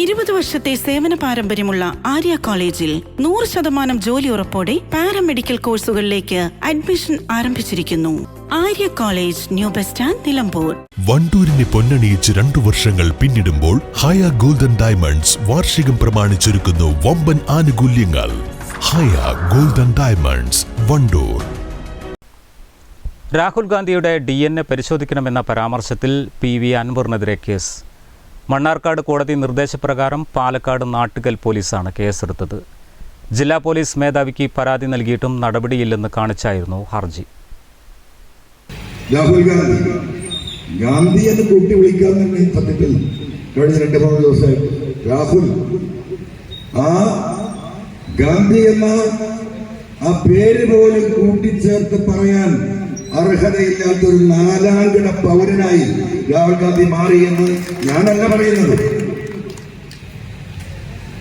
ഇരുപത് വർഷത്തെ സേവന പാരമ്പര്യമുള്ള ആര്യ കോളേജിൽ നൂറ് ശതമാനം ജോലി ഉറപ്പോടെ പാരാമെഡിക്കൽ കോഴ്സുകളിലേക്ക് അഡ്മിഷൻ ആരംഭിച്ചിരിക്കുന്നു. Arya college new bus stand Nilambur. വണ്ടൂരിനെ പൊന്നണിയിച്ച് രണ്ടു വർഷങ്ങൾ പിന്നിടുമ്പോൾ ഹയ ഗോൾഡൻ ഡയമണ്ട്സ് വാർഷികം പ്രമാണിച്ചൊരുക്കുന്നു വമ്പൻ ആനുകൂല്യങ്ങൾ. Haya golden diamonds Wandoor. Rahul ഗാന്ധിയുടെ ഡി എൻ എ പരിശോധിക്കണമെന്ന പരാമർശത്തിൽ പി വി അൻവറിനെതിരെ കേസ്. മണ്ണാർക്കാട് കോടതി നിർദ്ദേശപ്രകാരം പാലക്കാട് നാട്ടുകൽ പോലീസാണ് കേസെടുത്തത്. ജില്ലാ പോലീസ് മേധാവിക്ക് പരാതി നൽകിയിട്ടും നടപടിയില്ലെന്ന് കാണിച്ചായിരുന്നു ഹർജി. രാഹുൽ ഗാന്ധി. ഗാന്ധി എന്ന് കൂട്ടി വിളിക്കാൻ തന്നെ സത്യത്തിൽ കഴിഞ്ഞ രണ്ട് മൂന്ന് ദിവസം രാഹുൽ ആ ഗാന്ധി എന്ന ആ പേര് പോലും കൂട്ടിച്ചേർത്ത് പറയാൻ അർഹതയില്ലാത്ത ഒരു നാലാംകിട പൗരനായി രാഹുൽ ഗാന്ധി മാറിയെന്ന് ഞാനല്ല പറയുന്നത്.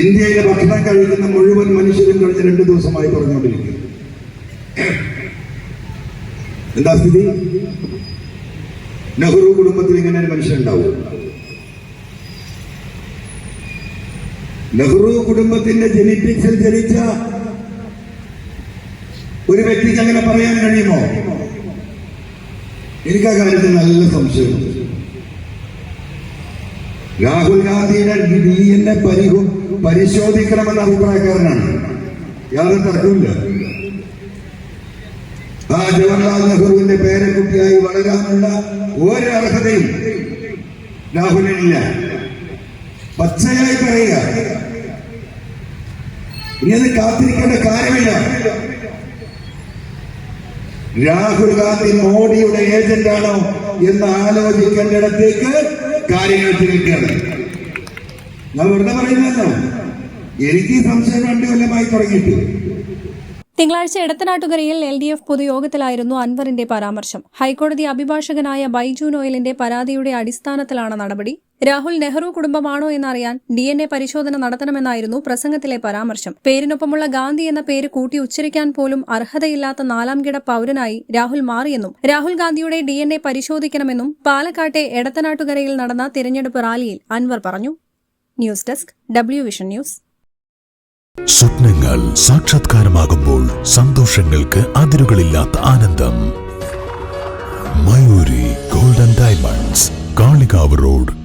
ഇന്ത്യയിലെ ഭക്ഷണം കഴിക്കുന്ന മുഴുവൻ മനുഷ്യരും കഴിഞ്ഞ രണ്ടു ദിവസമായി പറഞ്ഞുകൊണ്ടിരിക്കുന്നു. എന്താ സ്ഥിതി? നെഹ്റു കുടുംബത്തിൽ ഇങ്ങനെ ഒരു മനുഷ്യൻ ഉണ്ടാവും. നെഹ്റു കുടുംബത്തിന്റെ ജനിപ്പിച്ചിൽ ജനിച്ച ഒരു വ്യക്തിക്ക് അങ്ങനെ പറയാൻ കഴിയുമോ? എനിക്ക് ആ കാര്യത്തിൽ നല്ല സംശയമുണ്ട് രാഹുൽ ഗാന്ധിയുടെ ഡി എൻ പരിശോധിക്കണമെന്ന അഭിപ്രായക്കാരനാണ്. യാതൊരു തർക്കമില്ല ആ ജവഹർലാൽ നെഹ്റുവിന്റെ പേരക്കുട്ടിയായി വളരാനുള്ള ഒരു അർഹതയും രാഹുലിനില്ല പച്ചയായി പറയുക. ഇനി അത് കാത്തിരിക്കേണ്ട കാര്യമില്ല. രാഹുൽ ഗാന്ധി മോഡിയുടെ ഏജന്റാണോ എന്ന് ആലോചിക്കേണ്ടിടത്തേക്ക് കാര്യങ്ങൾ തിരിക്കുകയാണ്. ഞാൻ വെറുതെ പറയുന്നല്ലോ എനിക്ക് സംശയം രണ്ടു കൊല്ലമായി തുടങ്ങിയിട്ട്. തിങ്കളാഴ്ച എടത്തനാട്ടുകരയിൽ എൽ ഡി എഫ് പൊതുയോഗത്തിലായിരുന്നു അൻവറിന്റെ പരാമർശം. ഹൈക്കോടതി അഭിഭാഷകനായ ബൈജു നോയലിന്റെ പരാതിയുടെ അടിസ്ഥാനത്തിലാണ് നടപടി. രാഹുൽ നെഹ്റു കുടുംബമാണോ എന്നറിയാൻ ഡി എൻ എ പരിശോധന നടത്തണമെന്നായിരുന്നു പ്രസംഗത്തിലെ പരാമർശം. പേരിനൊപ്പമുള്ള ഗാന്ധി എന്ന പേര് കൂട്ടി ഉച്ചരിക്കാൻ പോലും അർഹതയില്ലാത്ത നാലാംകിട പൌരനായി രാഹുൽ മാറിയെന്നും രാഹുൽ ഗാന്ധിയുടെ ഡി എൻ എ പരിശോധിക്കണമെന്നും പാലക്കാട്ടെ എടത്തനാട്ടുകരയിൽ നടന്ന തിരഞ്ഞെടുപ്പ് റാലിയിൽ അൻവർ പറഞ്ഞു. News desk W vision news. സ്വപ്നങ്ങൾ സാക്ഷാത്കാരമാകുമ്പോൾ സന്തോഷങ്ങൾക്ക് അതിരുകളില്ലാത്ത ആനന്ദം. Mayuri golden diamonds Kalikavu road.